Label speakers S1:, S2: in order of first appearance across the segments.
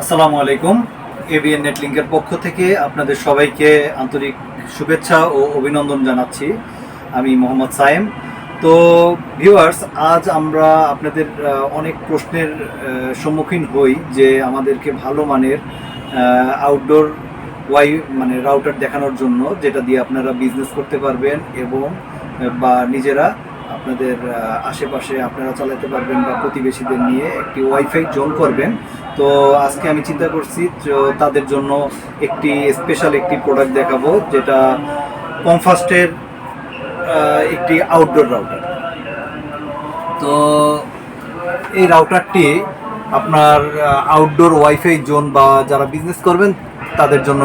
S1: আসসালামু আলাইকুম। এবিএন নেটলিঙ্কের পক্ষ থেকে আপনাদের সবাইকে আন্তরিক শুভেচ্ছা ও অভিনন্দন জানাচ্ছি। আমি মোহাম্মদ সায়েম। তো ভিউয়ার্স, আজ আমরা আপনাদের অনেক প্রশ্নের সম্মুখীন হই যে আমাদেরকে ভালো মানের আউটডোর ওয়াই মানে রাউটার দেখানোর জন্য, যেটা দিয়ে আপনারা বিজনেস করতে পারবেন এবং, বা নিজেরা আপনাদের আশেপাশে আপনারা চালাতে পারবেন বা প্রতিবেশীদের নিয়ে একটি ওয়াইফাই জোন করবেন। তো আজকে আমি চিন্তা করছি তাদের জন্য একটি স্পেশাল একটি প্রোডাক্ট দেখাবো, যেটা কমফাস্টের একটি আউটডোর রাউটার তো এই রাউটারটি আপনার আউটডোর ওয়াইফাই জোন বা যারা বিজনেস করবেন তাদের জন্য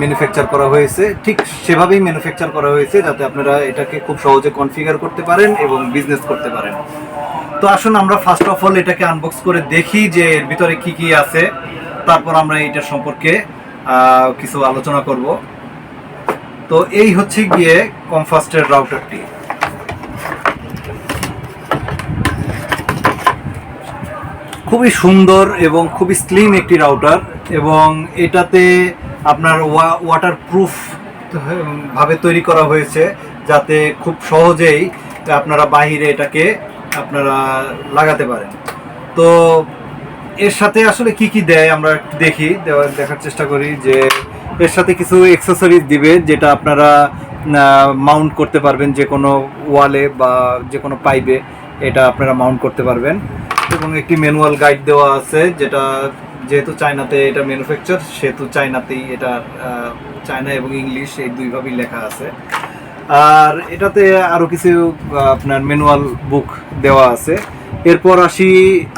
S1: ম্যানুফ্যাকচার করা হয়েছে। ঠিক সেভাবেই ম্যানুফ্যাকচার করা হয়েছে যাতে আপনারা এটাকে খুব সহজে কনফিগার করতে পারেন এবং বিজনেস করতে পারেন। তো আসুন আমরা ফার্স্ট অফ অল এটাকে আনবক্স করে দেখি যে এর ভিতরে কি কি আছে। তারপর আমরা এটা সম্পর্কে কিছু আলোচনা করব। তো এই হচ্ছে গিয়ে কমফাস্টের রাউটারটি খুবই সুন্দর এবং খুবই স্লিম একটি রাউটার এবং এটাতে আপনার ওয়াটার প্রুফ ভাবে তৈরি করা হয়েছে যাতে খুব সহজেই আপনারা বাহিরে এটাকে আপনারা লাগাতে পারেন। তো এর সাথে আসলে কি কি দেয় আমরা দেখি দেখার চেষ্টা করি যে এর সাথে কিছু এক্সেসরিজ দিবে যেটা আপনারা মাউন্ট করতে পারবেন যে কোনো ওয়ালে বা যে কোনো পাইপে এটা আপনারা মাউন্ট করতে পারবেন। এবং একটি ম্যানুয়াল গাইড দেওয়া আছে যেটা যেহেতু চায়নাতে এটা ম্যানুফ্যাকচার সেহেতু চায়নাতেই এটা চায়না এবং ইংলিশ এই দুইভাবেই লেখা আছে। আর এটাতে আরও কিছু আপনার ম্যানুয়াল বুক দেওয়া আছে। এরপর আসি,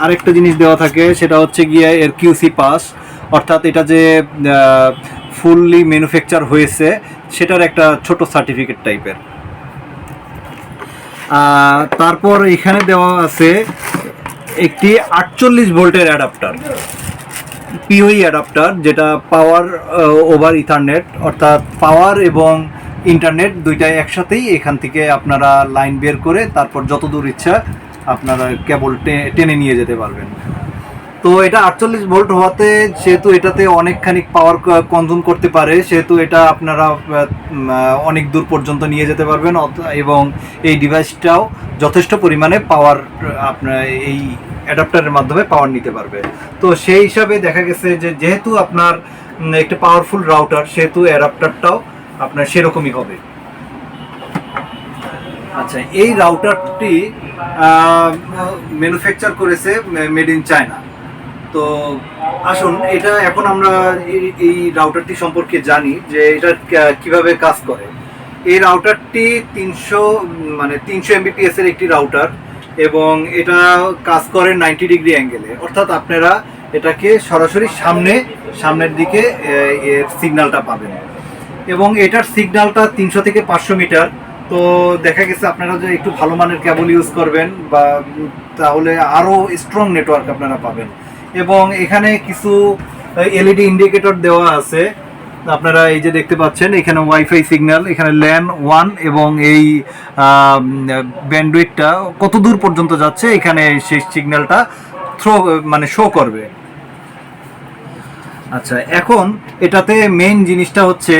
S1: আরেকটা জিনিস দেওয়া থাকে, সেটা হচ্ছে গিয়ে এর কিউসি পাস অর্থাৎ এটা যে ফুললি ম্যানুফ্যাকচার হয়েছে, সেটার একটা ছোট সার্টিফিকেট টাইপের তারপর এখানে দেওয়া আছে, একটি আটচল্লিশ ভোল্টের অ্যাডাপ্টার পিওই অ্যাডাপ্টার, যেটা পাওয়ার ওভার ইথারনেট অর্থাৎ পাওয়ার এবং ইন্টারনেট দুইটাই একসাথেই এখান থেকে আপনারা লাইন বের করে তারপর যতদূর ইচ্ছা আপনারা কেবল টেনে নিয়ে যেতে পারবেন। তো এটা আটচল্লিশ ভোল্ট হওয়াতে সেহেতু এটাতে অনেকখানি পাওয়ার কনজিউম করতে পারে, সেহেতু এটা আপনারা অনেক দূর পর্যন্ত নিয়ে যেতে পারবেন এবং এই ডিভাইসটাও যথেষ্ট পরিমাণে পাওয়ার আপনার এই অ্যাডাপ্টারের মাধ্যমে পাওয়ার নিতে পারবে। তো সেই হিসাবে দেখা গেছে যে যেহেতু আপনার একটা পাওয়ারফুল রাউটার সেহেতু অ্যাডাপ্টারটাও আপনার সেরকমই হবে। আচ্ছা এই রাউটারটি ম্যানুফ্যাকচার করেছে মেড ইন চায়না তো আসুন, এটা এখন আমরা এই- রাউটারটি সম্পর্কে জানি যে এটা কীভাবে কাজ করে। এই রাউটারটি তিনশো মানে তিনশো এমবিপিএস এর একটি রাউটার এবং এটা কাজ করে নাইনটি ডিগ্রি অ্যাঙ্গেলে অর্থাৎ আপনারা এটাকে সরাসরি সামনে, সামনের দিকে এর সিগন্যালটা পাবেন। এবং এটার সিগন্যালটা তিনশো থেকে পাঁচশো মিটার। তো দেখা গেছে আপনারা যে একটু ভালো মানের কেবল ইউজ করবেন বা তাহলে আরও স্ট্রং নেটওয়ার্ক আপনারা পাবেন। এবং এখানে কিছু এলইডি ইন্ডিকেটর দেওয়া আছে। আপনারা এই যে দেখতে পাচ্ছেন, এখানে ওয়াইফাই সিগন্যাল এখানে ল্যান ওয়ান এবং এই ব্যান্ডউইথটা কত দূর পর্যন্ত যাচ্ছে, এখানে সেই সিগন্যালটা থ্রো মানে শো করবে। আচ্ছা এখন এটাতে মেইন জিনিসটা হচ্ছে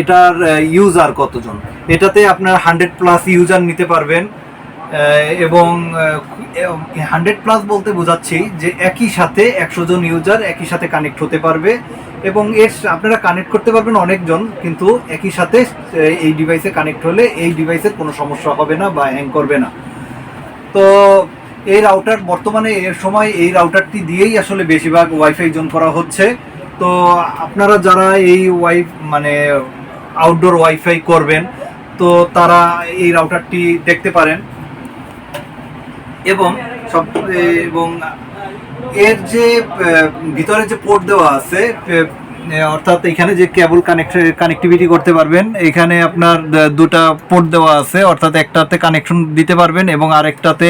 S1: এটার ইউজার কতজন? এটাতে আপনার হান্ড্রেড প্লাস ইউজার নিতে পারবেন। এবং হান্ড্রেড প্লাস বলতে বোঝাচ্ছি যে একই সাথে একশো জন ইউজার একই সাথে কানেক্ট হতে পারবে এবং এর আপনারা কানেক্ট করতে পারবেন অনেকজন, কিন্তু একই সাথে এই ডিভাইসে কানেক্ট হলে এই ডিভাইসের কোনো সমস্যা হবে না বা হ্যাং করবে না। তো এই রাউটার বর্তমানে এর সময় এই রাউটারটি দিয়েই আসলে বেশিরভাগ ওয়াইফাই জোন করা হচ্ছে। তো আপনারা যারা এই ওয়াই মানে আউটডোর ওয়াইফাই করবেন, তো তারা এই রাউটারটি দেখতে পারেন। এবং সব, এবং এর যে ভিতরে যে পোর্ট দেওয়া আছে অর্থাৎ এখানে যে কেবল কানেক্ট কানেক্টিভিটি করতে পারবেন, এখানে আপনার দুটা পোর্ট দেওয়া আছে, অর্থাৎ একটাতে কানেকশন দিতে পারবেন এবং আরেকটাতে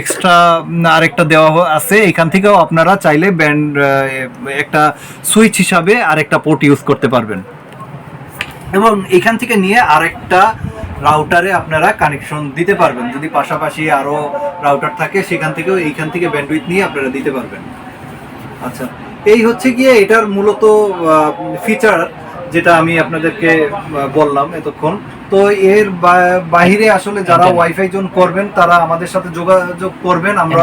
S1: এক্সট্রা আরেকটা দেওয়া আছে। এখান থেকেও আপনারা চাইলে ব্যান্ড একটা সুইচ হিসাবে আরেকটা পোর্ট ইউজ করতে পারবেন। এবং এখান থেকে নিয়ে আরেকটা রাউটারে আপনারা কানেকশন দিতে পারবেন। যদি পাশাপাশি আরও রাউটার থাকে সেখান থেকেও এইখান থেকে ব্যান্ডউইথ নিয়ে আপনারা দিতে পারবেন। আচ্ছা এই হচ্ছে গিয়ে এটার মূলত ফিচার যেটা আমি আপনাদেরকে বললাম এতক্ষণ। তো এর বাহিরে আসলে যারা ওয়াইফাই জন করবেন তারা আমাদের সাথে যোগাযোগ করবেন আমরা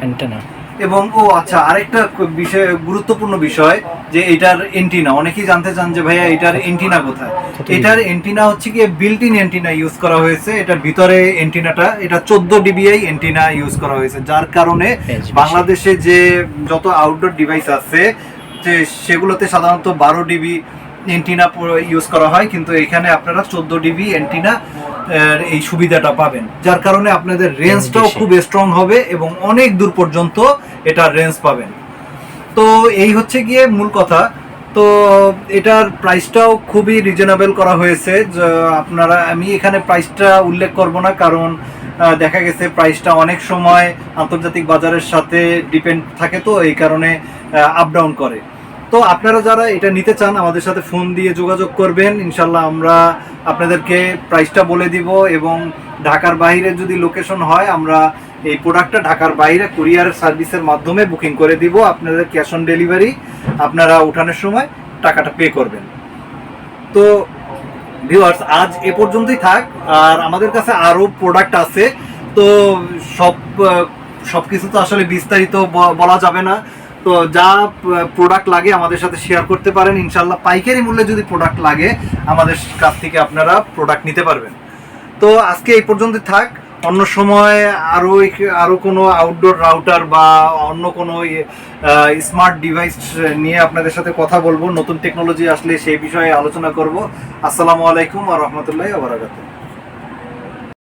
S2: অ্যান্টেনা
S1: এবং ও আচ্ছা আরেকটা বিষয় গুরুত্বপূর্ণ বিষয় যে এটার এন্টিনা অনেকেই জানতে চান যে ভাইয়া এটার এন্টিনা কোথায়? এটার এন্টিনা হচ্ছে গিয়ে বিল্ট ইন এন্টিনা ইউজ করা হয়েছে এটার ভিতরে এন্টিনাটা এটা চোদ্দ ডিবিআই এন্টিনা ইউজ করা হয়েছে যার কারণে। বাংলাদেশে যে যত আউটডোর ডিভাইস আছে যে সেগুলোতে সাধারণত বারো ডিবি এন্টিনা ইউজ করা হয় কিন্তু এখানে আপনারা চোদ্দ ডিবি এন্টিনা এই সুবিধাটা পাবেন। যার কারণে আপনাদের রেঞ্জটাও খুব স্ট্রং হবে এবং অনেক দূর পর্যন্ত এটার রেঞ্জ পাবেন। তো এই হচ্ছে গিয়ে মূল কথা। তো এটার প্রাইসটাও খুবই রিজনেবল করা হয়েছে। আপনারা আমি এখানে প্রাইসটা উল্লেখ করব না কারণ দেখা গেছে প্রাইসটা অনেক সময় আন্তর্জাতিক বাজারের সাথে ডিপেন্ড থাকে তো এই কারণে আপ ডাউন করে। তো আপনারা যারা এটা নিতে চান, আমাদের সাথে ফোন দিয়ে যোগাযোগ করবেন। ইনশাল্লাহ আমরা আপনাদেরকে প্রাইসটা বলে দিব এবং ঢাকার বাইরে যদি লোকেশন হয়, আমরা এই প্রোডাক্টটা ঢাকার বাইরে কুরিয়ার সার্ভিসের মাধ্যমে বুকিং করে দিব। আপনাদের ক্যাশ অন ডেলিভারি আপনারা উঠানোর সময় টাকাটা পে করবেন। তো ভিউয়ার্স আজ এ পর্যন্তই থাক। আর আমাদের কাছে আরও প্রোডাক্ট আছে। তো সব সব কিছু তো আসলে বিস্তারিত বলা যাবে না। তো যা প্রোডাক্ট লাগে আমাদের সাথে শেয়ার করতে পারেন। ইনশাল্লাহ পাইকারি মূল্যে যদি প্রোডাক্ট লাগে, আমাদের কাছ থেকে আপনারা প্রোডাক্ট নিতে পারবেন। তো আজকে এই পর্যন্ত থাক। অন্য সময় আরও আরও কোনো আউটডোর রাউটার বা অন্য কোনো স্মার্ট ডিভাইস নিয়ে আপনাদের সাথে কথা বলব। নতুন টেকনোলজি আসলে সেই বিষয়ে আলোচনা করব। আসসালামু আলাইকুম আর রহমতুল্লাহ আবরাকাতুহ